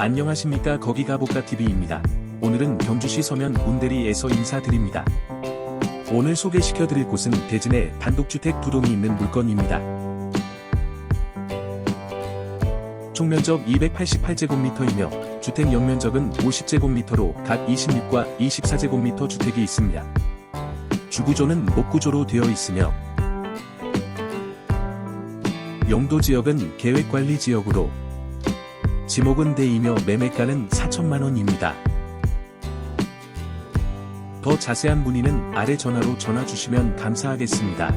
안녕하십니까 거기가 복가TV입니다. 오늘은 경주시 서면 운대리에서 인사드립니다. 오늘 소개시켜 드릴 곳은 대진의 단독주택 두 동이 있는 물건입니다. 총 면적 288제곱미터이며 주택 연면적은 50제곱미터로 각 26과 24제곱미터 주택이 있습니다. 주구조는 목구조로 되어 있으며 용도 지역은 계획관리 지역으로 지목은 대이며 매매가는 4천만원입니다. 더 자세한 문의는 아래 전화로 전화 주시면 감사하겠습니다.